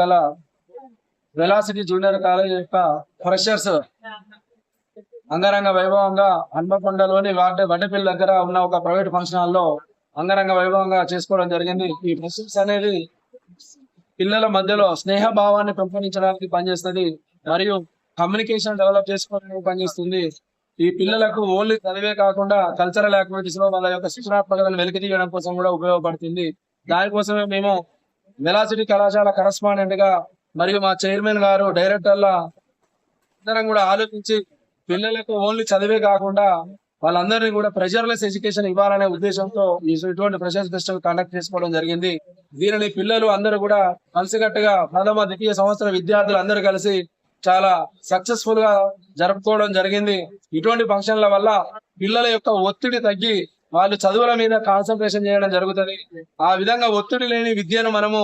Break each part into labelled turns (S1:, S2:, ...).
S1: గల velocity junior college యొక్క freshers అంగరంగ వైభవంగా హన్మకొండలోని వార్డు వడ్డపల్లి దగ్గర ఉన్న ఒక ప్రైవేట్ ఫంక్షన్ హాల్లో అంగరంగ వైభవంగా చేసుకోవడం జరిగింది. ఈ ఫ్రెషర్స్ అనేది పిల్లల మధ్యలో స్నేహ భావాన్ని పెంపొందించడానికి పనిచేస్తుంది మరియు కమ్యూనికేషన్ డెవలప్ చేసుకోవడానికి పనిచేస్తుంది. ఈ పిల్లలకు ఓన్లీ చదివే కాకుండా కల్చరల్ యాక్టివిటీస్లో వాళ్ళ యొక్క సృజనాత్మకతను వెలికి తీయడం కోసం కూడా ఉపయోగపడుతుంది. దానికోసమే మేము వెలాసిటీ కళాశాల కరస్పాండెంట్గా మరియు మా చైర్మన్ గారు డైరెక్టర్ల అందరం కూడా ఆలోచించి పిల్లలకు ఓన్లీ చదివే కాకుండా వాళ్ళందరినీ కూడా ప్రెషర్లెస్ ఎడ్యుకేషన్ ఇవ్వాలనే ఉద్దేశంతో ఇటువంటి ప్రెషర్ ఫెస్టివల్ కండక్ట్ చేసుకోవడం జరిగింది. దీనిని పిల్లలు అందరూ కూడా కలిసికట్టుగా ప్రథమ ద్వితీయ సంవత్సర విద్యార్థులు అందరూ కలిసి చాలా సక్సెస్ఫుల్గా జరుపుకోవడం జరిగింది. ఇటువంటి ఫంక్షన్ల వల్ల పిల్లల యొక్క ఒత్తిడి తగ్గి వాళ్ళు చదువుల మీద కాన్సన్ట్రేషన్ చేయడం జరుగుతుంది. ఆ విధంగా ఒత్తిడి లేని విద్యను మనము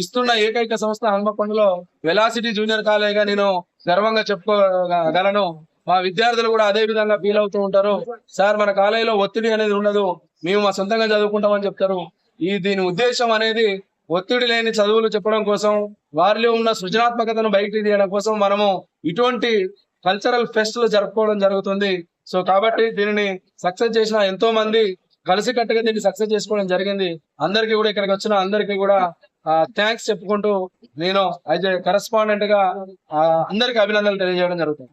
S1: ఇస్తున్న ఏకైక సంస్థ హన్మకొండలో వెలాసిటీ జూనియర్ కాలేజ్గా నేను గర్వంగా చెప్పుకోగలను. మా విద్యార్థులు కూడా అదే విధంగా ఫీల్ అవుతూ ఉంటారు. సార్ మన కాలేజీలో ఒత్తిడి అనేది ఉండదు. మేము మా సొంతంగా చదువుకుంటామని చెప్తారు. ఈ దీని ఉద్దేశం అనేది ఒత్తిడి లేని చదువులు చెప్పడం కోసం వారిలో ఉన్న సృజనాత్మకతను బయటికి తీయడం కోసం మనము ఇటువంటి కల్చరల్ ఫెస్ట్లు జరుపుకోవడం జరుగుతుంది. సో కాబట్టి దీనిని సక్సెస్ చేసిన ఎంతో మంది కలిసి కట్టుగా దీన్ని సక్సెస్ చేసుకోవడం జరిగింది. అందరికీ కూడా ఇక్కడికి వచ్చిన అందరికీ కూడా థ్యాంక్స్ చెప్పుకుంటూ నేను యాజ్ ఏ కరెస్పాండెంట్గా అందరికి అభినందనలు తెలియజేయడం జరుగుతుంది.